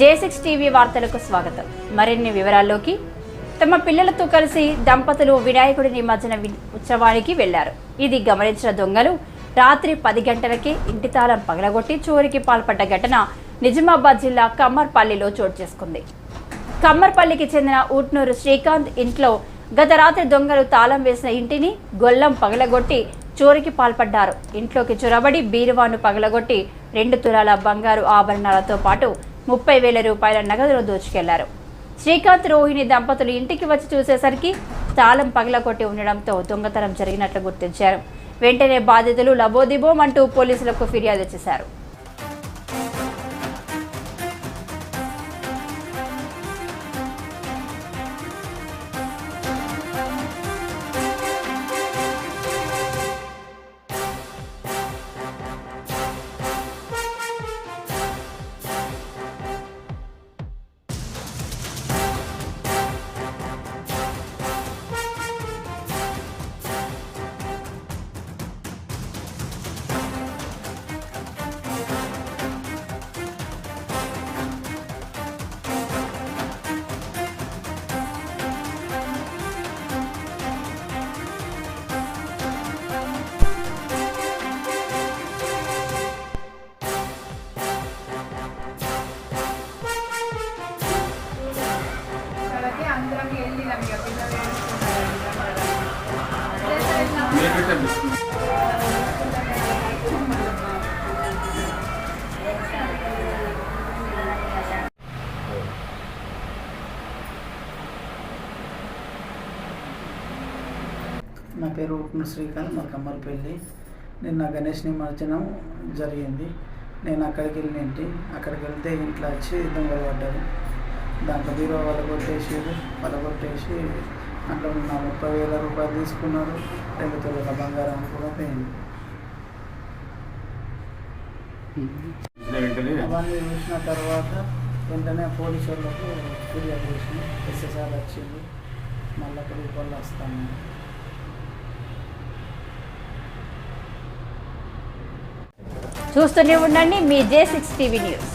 జే six TV వార్తలకు స్వాగతం. మరిన్ని వివరాల్లోకి తమ పిల్లలతో కలిసి దంపతులు వినాయకుడి నిమజ్జన ఉత్సవానికి వెళ్ళారు. ఇది గమనించిన దొంగలు రాత్రి పది గంటలకి ఇంటి తాళం పగలగొట్టి చోరికి పాల్పడ్డ ఘటన నిజామాబాద్ జిల్లా కమ్మర్పల్లిలో చోటు చేసుకుంది. కమ్మర్పల్లికి చెందిన ఊట్నూరు శ్రీకాంత్ ఇంట్లో గత రాత్రి దొంగలు తాళం వేసిన ఇంటిని గొల్లం పగలగొట్టి చోరికి పాల్పడ్డారు. ఇంట్లోకి చొరబడి బీరువాను పగలగొట్టి రెండు తులాల బంగారు ఆభరణాలతో పాటు ముప్పై వేల రూపాయల నగదును దోచుకెళ్ళారు. శ్రీకాంత్ రోహిణి దంపతులు ఇంటికి వచ్చి చూసేసరికి తాళం పగలగొట్టి ఉండడంతో దొంగతనం జరిగినట్లు గుర్తించారు. వెంటనే బాధితులు లబోదిబోమంటూ పోలీసులకు ఫిర్యాదు చేశారు. అందరం వెళ్ళినాం ఇక పిల్లలు నా పేరు ఉప్పు శ్రీకాంత్ మా కమ్మలపల్లి నిన్న గణేష్ నిమజ్జనం జరిగింది. నేను అక్కడికి వెళ్ళింటి అక్కడికి వెళ్తే ఇంట్లో వచ్చి దొంగలు పడ్డారు. దాంట్లో బీరో వాళ్ళు కొట్టేసి వాళ్ళు కొట్టేసి అందులో ఉన్న ముప్పై వేల రూపాయలు తీసుకున్నారు. రెండు తులాల బంగారం కూడా పోయింది. వెంటనే అవన్నీ చూసిన తర్వాత వెంటనే పోలీసు వాళ్ళకు ఫిర్యాదు చేసిన ఎస్ఎస్ఆర్ వచ్చింది. మళ్ళీ అక్కడికి వాళ్ళు వస్తాను. చూస్తూనే ఉండండి మీ జే సిక్స్ టీవీ న్యూస్.